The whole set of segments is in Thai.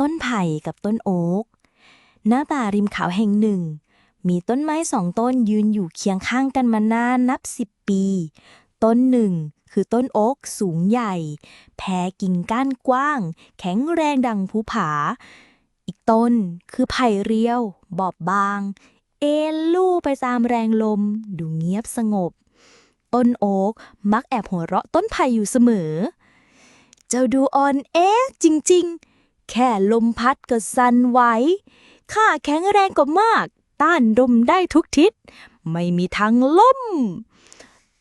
ต้นไผ่กับต้นโอ๊ก หน้าป่าริมเขาแห่งหนึ่ง มีต้นไม้สองต้นยืนอยู่เคียงข้างกันมานานนับสิบปี ต้นหนึ่งคือต้นโอ๊กสูงใหญ่ แผ่กิ่งก้านกว้าง แข็งแรงดังภูผา อีกต้นคือไผ่เรียว บอบบาง เอ็นลู่ไปตามแรงลม ดูเงียบสงบ ต้นโอ๊กมักแอบหัวเราะต้นไผ่อยู่เสมอ เจ้าดูอ่อนเอ๊ะจริง ๆ แค่ลมพัดก็สั่นไหวข้าแข็งแรงกว่ามาก ต้านลมได้ทุกทิศ ไม่มีทางล่ม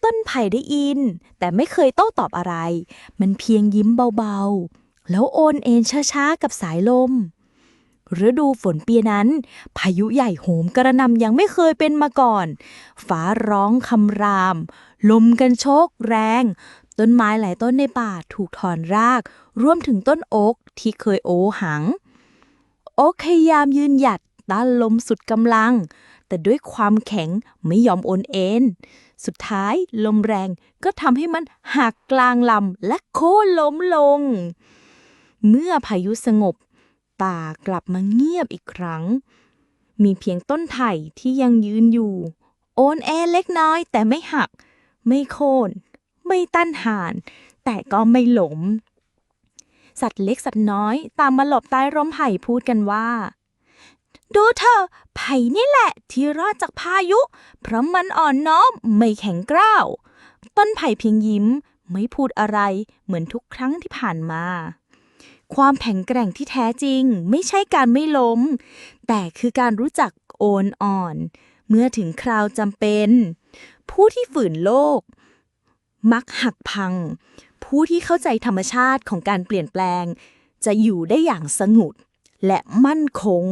ต้นไผ่ได้ยิน แต่ไม่เคยโต้ตอบอะไร มันเพียงยิ้มเบาๆ แล้วโอนเอ็นช้าๆ กับสายลมฤดูฝนปีนั้น พายุใหญ่โหมกระหนำยังไม่เคยเป็นมาก่อน ฟ้าร้องคำราม ลมกันโชกแรง ต้นไม้หลายต้นในป่าถูกถอนราก รวมถึงต้นโอ๊กที่เคยโอหัง โอ๊กพยายามยืนหยัดต้านลมสุดกำลัง แต่ด้วยความแข็งไม่ยอมโอนเอ็น สุดท้ายลมแรงก็ทำให้มันหักกลางลำและโค่นล้มลง เมื่อพายุสงบ ป่ากลับมาเงียบอีกครั้ง มีเพียงต้นไผ่ที่ยังยืนอยู่ โอนแอเล็กน้อยแต่ไม่หัก ไม่โค่น ไม่ต้านหาน แต่ก็ไม่หลม สัตว์เล็กสัตว์น้อยตามมาหลบใต้ร่มไผ่พูดกันว่า ดูเถอไผ่นี่แหละ ที่รอดจากพายุ เพราะมันอ่อนน้อมไม่แข็งกร้าว ต้นไผ่เพียงยิ้มไม่พูดอะไรเหมือนทุกครั้งที่ผ่านมา ความแข็งแกร่งที่แท้จริง ไม่ใช่การไม่ล้ม แต่คือการรู้จักโอนอ่อน เมื่อถึงคราวจำเป็น ผู้ที่ฝืนโลก มักหักพัง ผู้ที่เข้าใจธรรมชาติของการเปลี่ยนแปลง จะอยู่ได้อย่างสงบและมั่นคง